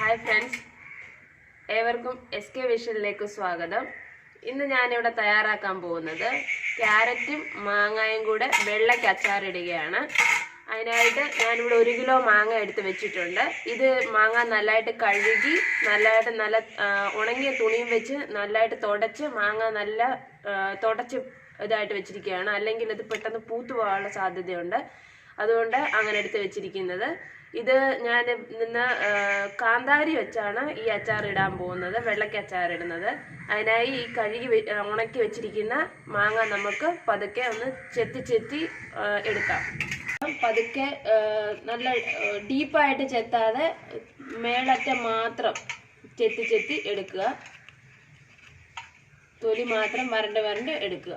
Hi friends. ഏവർക്കും S K വിഷനിലേക്ക് സ്വാഗതം. ഇന്ന് ഞാനിവിടെ തയ്യാറാക്കാൻ പോകുന്നത് ക്യാരറ്റും മാങ്ങയും കൂടെ വെള്ളയ്ക്ക് അച്ചാറിടുകയാണ്. അതിനായിട്ട് ഞാനിവിടെ ഒരു കിലോ മാങ്ങ എടുത്ത് വെച്ചിട്ടുണ്ട്. ഇത് മാങ്ങ നല്ലതായിട്ട് കഴുകി നല്ലതായിട്ട് നല്ല ഉണങ്ങിയ തുണിയും വെച്ച് നല്ലതായിട്ട് തുടച്ച് മാങ്ങ നല്ല തുടച്ച് ഇതായിട്ട് വെച്ചിരിക്കുകയാണ്. അല്ലെങ്കിൽ ഇത് പെട്ടെന്ന് പൂത്തു പോകാനുള്ള സാധ്യതയുണ്ട്. അതുകൊണ്ട് അങ്ങനെ എടുത്ത് വെച്ചിരിക്കുന്നത്. ഇത് ഞാൻ നിന്ന് കാന്താരി വെച്ചാണ് ഈ അച്ചാർ ഇടാൻ പോകുന്നത് വെള്ളയ്ക്ക് അച്ചാർ ഇടുന്നത്. അതിനായി ഈ കഴുകി ഉണക്കി വെച്ചിരിക്കുന്ന മാങ്ങ നമുക്ക് പതുക്കെ ഒന്ന് ചെത്തി ചെത്തി എടുക്കാം. പതുക്കെ നല്ല ഡീപ്പായിട്ട് ചെത്താതെ മേളറ്റം മാത്രം ചെത്തി ചെത്തി എടുക്കുക. തൊലി മാത്രം വരണ്ട് വരണ്ട് എടുക്കുക.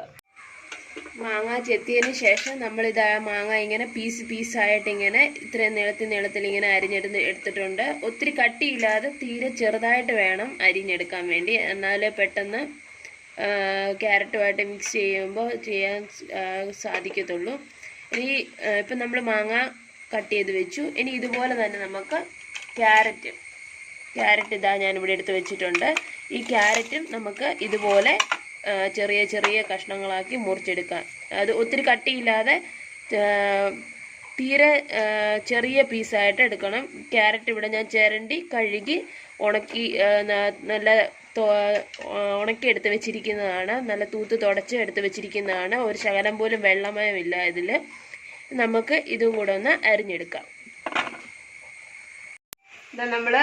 മാങ്ങ ചെത്തിയതിന് ശേഷം നമ്മൾ ഇത് ആ മാങ്ങ ഇങ്ങനെ പീസ് പീസായിട്ട് ഇങ്ങനെ ഇത്രയും നീളത്തിൽ നീളത്തിൽ ഇങ്ങനെ അരിഞ്ഞെടുത്ത് എടുത്തിട്ടുണ്ട്. ഒത്തിരി കട്ടിയില്ലാതെ തീരെ ചെറുതായിട്ട് വേണം അരിഞ്ഞെടുക്കാൻ വേണ്ടി. എന്നാലേ പെട്ടെന്ന് ക്യാരറ്റുമായിട്ട് മിക്സ് ചെയ്യുമ്പോൾ ചെയ്യാൻ സാധിക്കത്തുള്ളൂ. ഇനി ഇപ്പം നമ്മൾ മാങ്ങ കട്ട് ചെയ്ത് വെച്ചു. ഇനി ഇതുപോലെ തന്നെ നമുക്ക് ക്യാരറ്റ് ക്യാരറ്റ് ഇതാ ഞാനിവിടെ എടുത്ത് വെച്ചിട്ടുണ്ട്. ഈ ക്യാരറ്റും നമുക്ക് ഇതുപോലെ ചെറിയ ചെറിയ കഷ്ണങ്ങളാക്കി മുറിച്ചെടുക്കാം അത് ഒത്തിരി കട്ടിയില്ലാതെ തീരെ ചെറിയ പീസായിട്ട് എടുക്കണം. ക്യാരറ്റ് ഇവിടെ ഞാൻ ചിരണ്ടി കഴുകി ഉണക്കി നല്ല ഉണക്കി എടുത്ത് വെച്ചിരിക്കുന്നതാണ്. നല്ല തൂത്ത് തുടച്ച് എടുത്ത് വെച്ചിരിക്കുന്നതാണ്. ഒരു ശകലം പോലും വെള്ളമയമില്ല ഇതിൽ നമുക്ക് ഇതും കൂടെ ഒന്ന് അരിഞ്ഞെടുക്കാം. ഇതാ നമ്മൾ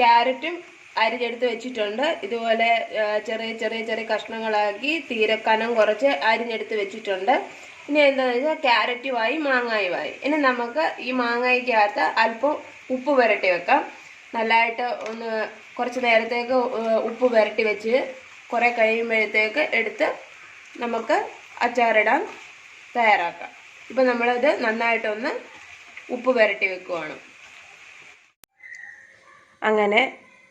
ക്യാരറ്റും അരിഞ്ഞെടുത്ത് വെച്ചിട്ടുണ്ട്. ഇതുപോലെ ചെറിയ ചെറിയ ചെറിയ കഷ്ണങ്ങളാക്കി തീരെ കനം കുറച്ച് അരിഞ്ഞെടുത്ത് വെച്ചിട്ടുണ്ട്. ഇനി എന്താണെന്ന് വെച്ചാൽ ക്യാരറ്റുമായി മാങ്ങായുമായി. ഇനി നമുക്ക് ഈ മാങ്ങയ്ക്കകത്ത് അല്പം ഉപ്പ് പുരട്ടി വെക്കാം. നല്ലതായിട്ട് ഒന്ന് കുറച്ച് നേരത്തേക്ക് ഉപ്പ് പുരട്ടി വെച്ച് കുറേ കഴിയുമ്പോഴത്തേക്ക് എടുത്ത് നമുക്ക് അച്ചാറിടാൻ തയ്യാറാക്കാം. ഇപ്പം നമ്മളത് നന്നായിട്ടൊന്ന് ഉപ്പ് പുരട്ടി വെക്കുവാണ്. അങ്ങനെ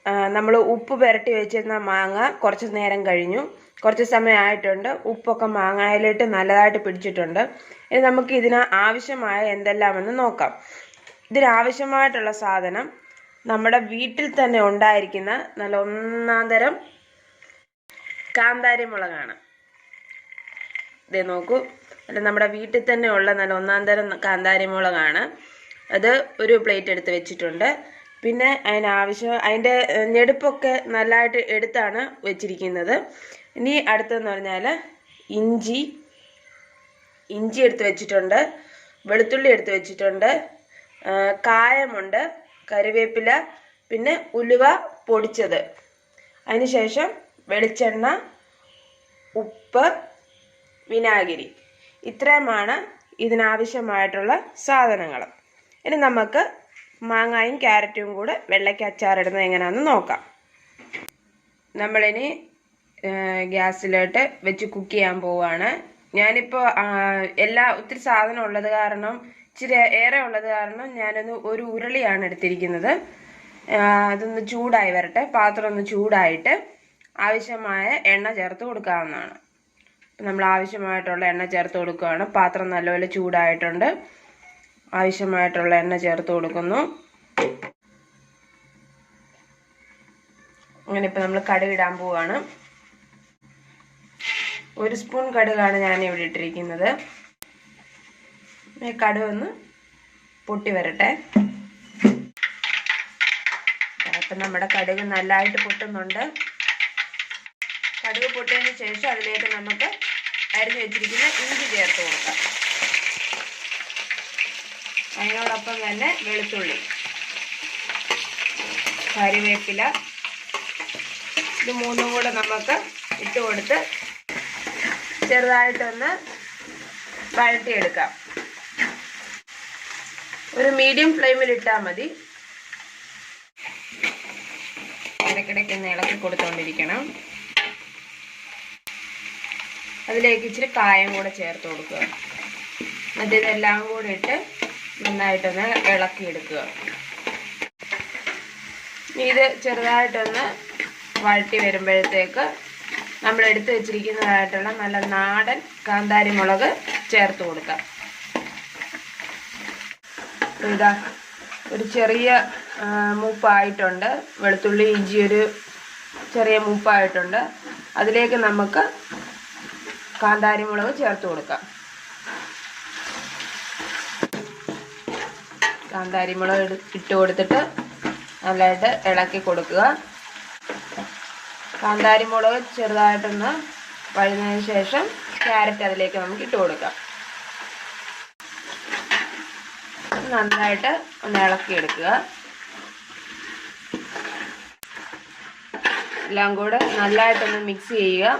നമ്മൾ ഉപ്പ് പുരട്ടി വെച്ചിരുന്ന മാങ്ങ കുറച്ച് നേരം കഴിഞ്ഞു. കുറച്ച് സമയമായിട്ടുണ്ട്. ഉപ്പൊക്കെ മാങ്ങയിലിട്ട് നല്ലതായിട്ട് പിടിച്ചിട്ടുണ്ട്. ഇനി നമുക്ക് ഇതിന് ആവശ്യമായ എന്തെല്ലാമെന്ന് നോക്കാം. ഇതിനാവശ്യമായിട്ടുള്ള സാധനം നമ്മുടെ വീട്ടിൽ തന്നെ ഉണ്ടായിരിക്കുന്ന നല്ല ഒന്നാം തരം കാന്താരി മുളകാണ്. ഇതേ നോക്കൂ. അല്ല നമ്മുടെ വീട്ടിൽ തന്നെ ഉള്ള നല്ല ഒന്നാം തരം കാന്താരി മുളകാണ്. അത് ഒരു പ്ലേറ്റ് എടുത്ത് വെച്ചിട്ടുണ്ട്. പിന്നെ അതിനാവശ്യം അതിന്റെ ഞെടുപ്പൊക്കെ നല്ലതായിട്ട് എടുത്താണ് വെച്ചിരിക്കുന്നത്. ഇനി അടുത്തതെന്ന് പറഞ്ഞാൽ ഇഞ്ചി ഇഞ്ചി എടുത്ത് വെച്ചിട്ടുണ്ട് വെളുത്തുള്ളി എടുത്ത് വെച്ചിട്ടുണ്ട് കായമുണ്ട് കറിവേപ്പില പിന്നെ ഉലുവ പൊടിച്ചത്. അതിനുശേഷം വെളിച്ചെണ്ണ ഉപ്പ് വിനാഗിരി. ഇത്രയുമാണ് ഇതിനാവശ്യമായിട്ടുള്ള സാധനങ്ങൾ. ഇനി നമുക്ക് മാങ്ങായും ക്യാരറ്റും കൂടെ വെള്ളയ്ക്ക് അച്ചാറിടുന്നത് എങ്ങനെയാണെന്ന് നോക്കാം. നമ്മളിനി ഗ്യാസിലോട്ട് വെച്ച് കുക്ക് ചെയ്യാൻ പോവുകയാണ് ഞാനിപ്പോൾ എല്ലാ ഒത്തിരി സാധനം ഉള്ളത് കാരണം ഇച്ചിരി ഏറെ ഉള്ളത് കാരണം ഞാനൊന്ന് ഒരു ഉരുളിയാണ് എടുത്തിരിക്കുന്നത്. അതൊന്ന് ചൂടായി വരട്ടെ. പാത്രം ഒന്ന് ചൂടായിട്ട് ആവശ്യമായ എണ്ണ ചേർത്ത് കൊടുക്കാവുന്നതാണ്. നമ്മൾ ആവശ്യമായിട്ടുള്ള എണ്ണ ചേർത്ത് കൊടുക്കുകയാണ് പാത്രം നല്ലപോലെ ചൂടായിട്ടുണ്ട്. ആവശ്യമായിട്ടുള്ള എണ്ണ ചേർത്ത് കൊടുക്കുന്നു. അങ്ങനെ ഇപ്പം നമ്മൾ കടുക് ഇടാൻ പോവുകയാണ് ഒരു സ്പൂൺ കടുകാണ് ഞാൻ ഇവിടെ ഇട്ടിരിക്കുന്നത് കടുക് ഒന്ന് പൊട്ടി വരട്ടെ. അപ്പം നമ്മുടെ കടുക് നല്ലതായിട്ട് പൊട്ടുന്നുണ്ട്. കടുക് പൊട്ടിയതിന് ശേഷം അതിലേക്ക് നമുക്ക് അരിഞ്ഞു വെച്ചിരിക്കുന്ന ഇഞ്ചി ചേർത്ത് കൊടുക്കാം. അതിനോടൊപ്പം തന്നെ വെളുത്തുള്ളി കറിവേപ്പില. ഇത് മൂന്നും കൂടെ നമുക്ക് ഇട്ട് കൊടുത്ത് ചെറുതായിട്ടൊന്ന് വഴട്ടിയെടുക്കാം ഒരു മീഡിയം ഫ്ലെയിമിൽ ഇട്ടാൽ മതി. ഇടയ്ക്കിടയ്ക്ക് ഒന്ന് ഇളക്കി കൊടുത്തുകൊണ്ടിരിക്കണം അതിലേക്ക് ഇച്ചിരി കായം കൂടെ ചേർത്ത് കൊടുക്കുക. ഇതെല്ലാം കൂടി ഇട്ട് നന്നായിട്ടൊന്ന് ഇളക്കിയെടുക്കുക. ഇത് ചെറുതായിട്ടൊന്ന് വഴട്ടി വരുമ്പോഴത്തേക്ക് നമ്മൾ എടുത്തു വെച്ചിരിക്കുന്നതായിട്ടുള്ള നല്ല നാടൻ കാന്താരി മുളക് ചേർത്ത് കൊടുക്കാം ഇതാ ഒരു ചെറിയ മൂപ്പായിട്ടുണ്ട്. വെളുത്തുള്ളി ഇഞ്ചി ഒരു ചെറിയ മൂപ്പായിട്ടുണ്ട്. അതിലേക്ക് നമുക്ക് കാന്താരി മുളക് ചേർത്ത് കൊടുക്കാം. കാന്താരി മുളക് ഇട്- ഇട്ട് കൊടുത്തിട്ട് നല്ലതായിട്ട് ഇളക്കി കൊടുക്കുക. കാന്താരി മുളക് ചെറുതായിട്ടൊന്ന് വഴുന്നതിന് ശേഷം ക്യാരറ്റ് അതിലേക്ക് നമുക്ക് ഇട്ട് കൊടുക്കാം. നന്നായിട്ട് ഒന്ന് ഇളക്കിയെടുക്കുക എല്ലാം കൂടെ നല്ലതായിട്ടൊന്ന് മിക്സ് ചെയ്യുക.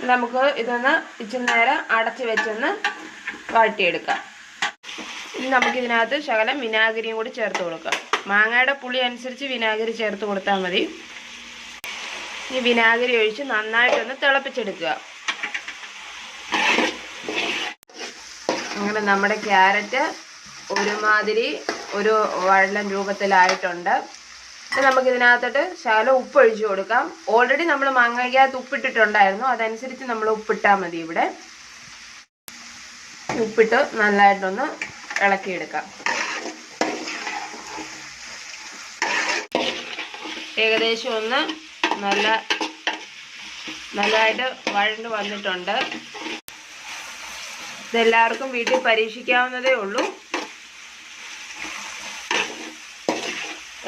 നമുക്ക് ഇതൊന്ന് ഇച്ചിരി നേരം അടച്ച് വെച്ചൊന്ന് വഴറ്റിയെടുക്കാം ഇനി നമുക്ക് ഇതിനകത്ത് ശകലം വിനാഗിരിയും കൂടി ചേർത്ത് കൊടുക്കാം. മാങ്ങയുടെ പുളി അനുസരിച്ച് വിനാഗിരി ചേർത്ത് കൊടുത്താൽ മതി. ഇനി വിനാഗിരി ഒഴിച്ച് നന്നായിട്ടൊന്ന് തിളപ്പിച്ചെടുക്കുക. അങ്ങനെ നമ്മുടെ ക്യാരറ്റ് ഒരുമാതിരി ഒരു വഴലൻ രൂപത്തിലായിട്ടുണ്ട്. നമുക്ക് ഇതിനകത്തോട്ട് ശകലം ഉപ്പ് ഒഴിച്ചു കൊടുക്കാം. ഓൾറെഡി നമ്മൾ മാങ്ങയ്ക്കകത്ത് ഉപ്പിട്ടിട്ടുണ്ടായിരുന്നു. അതനുസരിച്ച് നമ്മൾ ഉപ്പിട്ടാൽ മതി ഇവിടെ. ഉപ്പിട്ട് നല്ലതായിട്ടൊന്ന് ഇളക്കിയെടുക്കാം. ഏകദേശം ഒന്ന് നല്ല നല്ലതായിട്ട് വഴണ്ട് വന്നിട്ടുണ്ട്. ഇതെല്ലാവർക്കും വീട്ടിൽ പരീക്ഷിക്കാവുന്നതേ ഉള്ളൂ.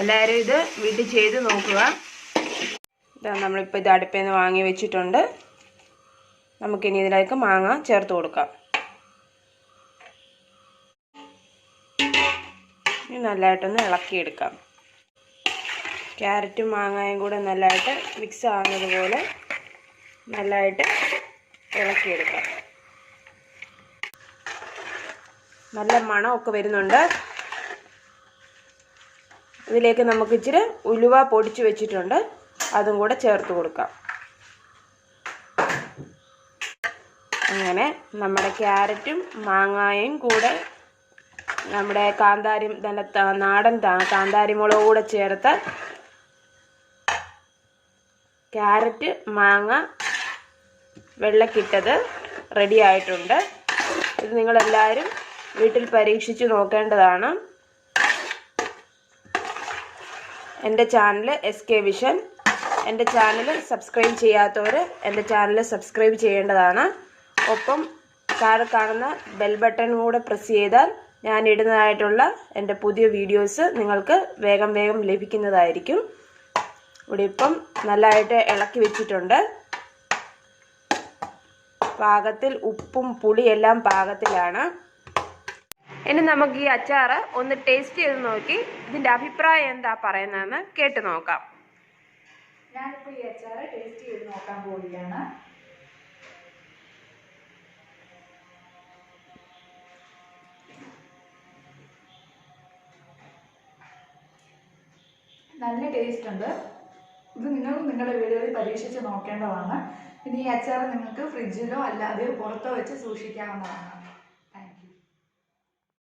എല്ലാവരും ഇത് വീട്ടിൽ ചെയ്ത് നോക്കുക. ഇതാ നമ്മളിപ്പോൾ ഇത് അടുപ്പിൽ നിന്ന് വാങ്ങി വെച്ചിട്ടുണ്ട്. നമുക്കിനി ഇതിലേക്ക് മാങ്ങ ചേർത്ത് കൊടുക്കാം. നല്ലതായിട്ടൊന്ന് ഇളക്കിയെടുക്കാം. ക്യാരറ്റും മാങ്ങയും കൂടെ നല്ലതായിട്ട് മിക്സ് ആകുന്നത് പോലെ നല്ലതായിട്ട് ഇളക്കിയെടുക്കാം. നല്ല മണമൊക്കെ വരുന്നുണ്ട്. ഇതിലേക്ക് നമുക്ക് ഇച്ചിരി ഉലുവ പൊടിച്ച് വെച്ചിട്ടുണ്ട്. അതും കൂടെ ചേർത്ത് കൊടുക്കാം. അങ്ങനെ നമ്മുടെ ക്യാരറ്റും മാങ്ങായും കൂടെ നമ്മുടെ കാന്താരി നല്ല നാടൻ കാന്താരി മുളക് കൂടെ ചേർത്ത് ക്യാരറ്റ് മാങ്ങ വെള്ളക്കിട്ടത് റെഡി ആയിട്ടുണ്ട്. ഇത് നിങ്ങളെല്ലാവരും വീട്ടിൽ പരീക്ഷിച്ച് നോക്കേണ്ടതാണ്. എന്റെ ചാനൽ എസ് കെ വിഷൻ എന്റെ ചാനൽ സബ്സ്ക്രൈബ് ചെയ്യാത്തവർ എന്റെ ചാനൽ സബ്സ്ക്രൈബ് ചെയ്യേണ്ടതാണ്. ഒപ്പം താഴെ കാണുന്ന ബെൽ ബട്ടൺ കൂടെ പ്രസ് ചെയ്താൽ ഞാൻ ഇടുന്നതായിട്ടുള്ള എന്റെ പുതിയ വീഡിയോസ് നിങ്ങൾക്ക് വേഗം വേഗം ലഭിക്കുന്നതായിരിക്കും. ഇവിടെ ഇപ്പം നല്ലതായിട്ട് ഇളക്കി വെച്ചിട്ടുണ്ട്. പാകത്തിൽ ഉപ്പും പുളിയെല്ലാം പാകത്തിലാണ്. ഇനി നമുക്ക് ഈ അച്ചാറ് ഒന്ന് ടേസ്റ്റ് ചെയ്ത് നോക്കി. ഇതിന്റെ അഭിപ്രായം എന്താ പറയുന്നതെന്ന് കേട്ട് നോക്കാം. ഞാനിപ്പോൾ ഈ അച്ചാർ ടേസ്റ്റ് ചെയ്ത് നോക്കാൻ പോവുകയാണ്. നല്ല ടേസ്റ്റ് ഉണ്ട്. ഇത് നിങ്ങൾ നിങ്ങളുടെ വീടുകളിൽ പരീക്ഷിച്ച് നോക്കേണ്ടതാണ്. പിന്നെ ഈ അച്ചാർ നിങ്ങൾക്ക് ഫ്രിഡ്ജിലോ അല്ലാതെ പുറത്തോ വെച്ച് സൂക്ഷിക്കാവുന്നതാണ്.